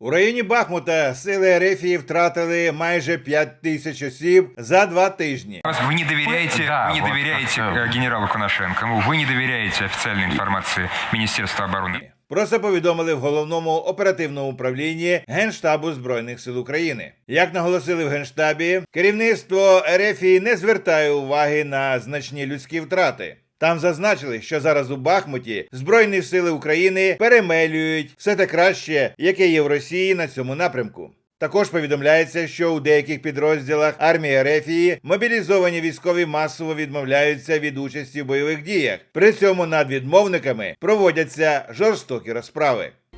У районі Бахмута сили Ерефії втратили майже 5 тисяч осіб за два тижні. Вы не доверяете, Да, вы не вот доверяете как-то. э, генералу Коношенко, вы не доверяете официальной информации Министерства обороны. Про це повідомили в головному оперативному управлінні Генштабу Збройних сил України. Як наголосили в Генштабі, керівництво Ерефії не звертає уваги на значні людські втрати. Там зазначили, що зараз у Бахмуті Збройні сили України перемелюють все те краще, яке є в Росії на цьому напрямку. Також повідомляється, що у деяких підрозділах армії Рефії мобілізовані військові масово відмовляються від участі в бойових діях. При цьому над відмовниками проводяться жорстокі розправи.